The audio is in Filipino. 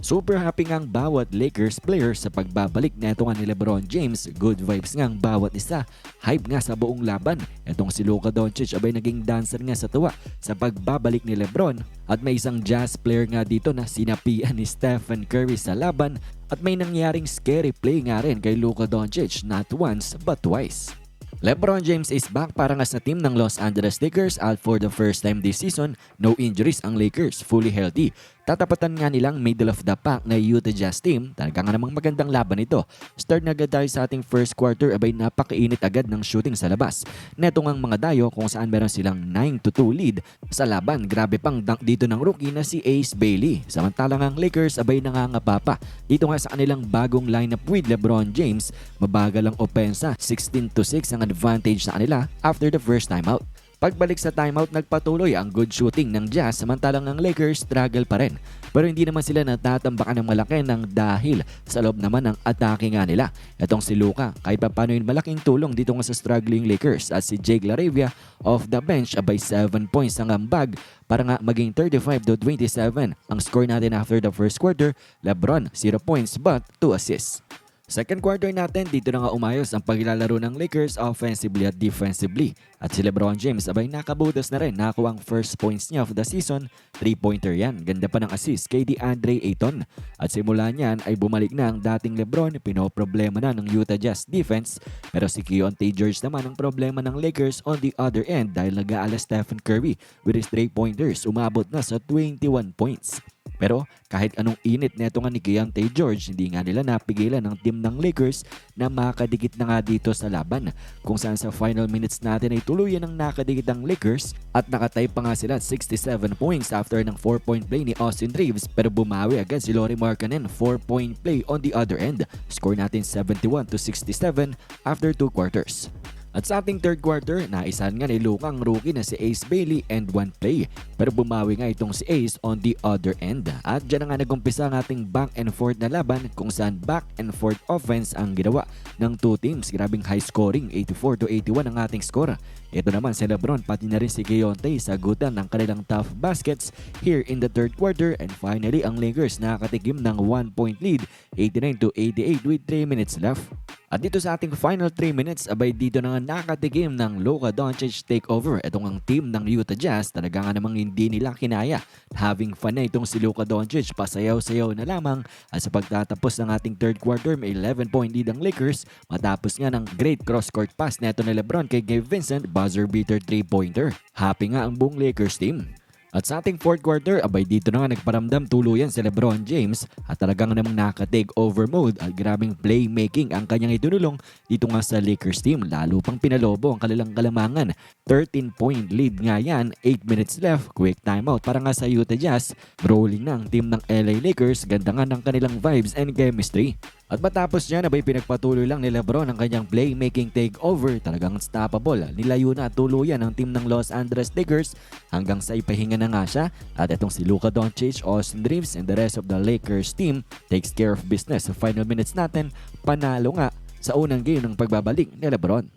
Super happy nga ang bawat Lakers player sa pagbabalik na ito nga ni Lebron James. Good vibes nga ang bawat isa. Hype nga sa buong laban. Itong si Luka Doncic abay naging dancer nga sa tuwa sa pagbabalik ni Lebron. At may isang jazz player nga dito na sinapian ni Stephen Curry sa laban. At may nangyaring scary play nga rin kay Luka Doncic not once but twice. LeBron James is back para nga sa team ng Los Angeles Lakers out for the first time this season. No injuries ang Lakers, fully healthy. Tatapatan nga nilang middle of the pack na Utah Jazz team. Talaga nga namang magandang laban ito. Start na agad tayo sa ating first quarter abay napakainit agad ng shooting sa labas. Neto ngang mga dayo kung saan meron silang 9 to 2 lead sa laban. Grabe pang dunk dito ng rookie na si Ace Bailey. Samantalang ang Lakers abay nangangapa pa. Dito nga sa kanilang bagong lineup with LeBron James, mabagal ang opensa. 16 to 6 ang advantage sa kanila after the first time out. Pagbalik sa timeout, nagpatuloy ang good shooting ng Jazz samantalang ang Lakers struggle pa rin. Pero hindi naman sila natatambakan ng malaki ng dahil sa loob naman ng atake nga nila. Itong si Luka, kahit pa paano yung malaking tulong dito nga sa struggling Lakers at si Jake Laravia off the bench abay 7 points ang ambag para nga maging 35 to 27 ang score natin after the first quarter. Lebron 0 points but 2 assists. Second quarter natin, dito na nga umayos ang paglalaro ng Lakers offensively at defensively. At si Lebron James abay nakabutas na rin, nakakuha ang first points niya of the season. 3-pointer yan, ganda pa ng assist kay DeAndre Ayton. At simula niyan ay bumalik na ang dating Lebron, pinoproblema na ng Utah Jazz defense. Pero si Keontae George naman ang problema ng Lakers on the other end dahil nag-aala Stephen Curry with his 3-pointers, umabot na sa 21 points. Pero kahit anong init neto nga ni Keontae George, hindi nga nila napigilan ng team ng Lakers na makadikit na nga dito sa laban. Kung saan sa final minutes natin ay tuluyan ng nakadikit ang Lakers at nakatay pa nga sila at 67 points after ng 4-point play ni Austin Reeves pero bumawi agad si Laurie Markkanen 4-point play on the other end. Score natin 71 to 67 after 2 quarters. At sa ating third quarter, naisan nga ni Luka ang rookie na si Ace Bailey and one play. Pero bumawi nga itong si Ace on the other end. At dyan nga nagumpisa ang ating back and forth na laban kung saan back and forth offense ang ginawa ng two teams. Grabing high scoring, 84 to 81 ang ating score. Ito naman si Lebron pati na rin si Keontae sagutan ng kanilang tough baskets here in the third quarter and finally ang Lakers nakatikim ng 1 point lead 89 to 88 with 3 minutes left. At dito sa ating final 3 minutes, abay dito na nga nakatikim ng Luka Doncic takeover. Itong ang team ng Utah Jazz, talaga nga namang hindi nila kinaya. Having fun na itong si Luka Doncic, pasayaw-sayaw na lamang. At sa pagtatapos ng ating third quarter, may 11 point lead ang Lakers. Matapos nga ng great cross-court pass neto ni Lebron kay Gabe Vincent, buzzer beater 3-pointer. Happy nga ang buong Lakers team. At sa ating fourth quarter, abay dito na nga nagparamdam tuluyan si Lebron James at talagang namang naka-take over mode at grabing playmaking ang kanyang itinulong dito nga sa Lakers team. Lalo pang pinalobo ang kanilang kalamangan. 13 point lead nga yan, 8 minutes left, quick timeout para nga sa Utah Jazz. Rolling na ang team ng LA Lakers, ganda nga ng kanilang vibes and chemistry. At matapos niyan, abay pinagpatuloy lang ni Lebron ang kanyang playmaking takeover. Talagang unstoppable. Nilayo na tuluyan ang team ng Los Angeles Lakers hanggang sa ipahinga na nga siya. At itong si Luka Doncic, Austin Reeves, and the rest of the Lakers team takes care of business. Sa final minutes natin, panalo nga sa unang game ng pagbabalik ni Lebron.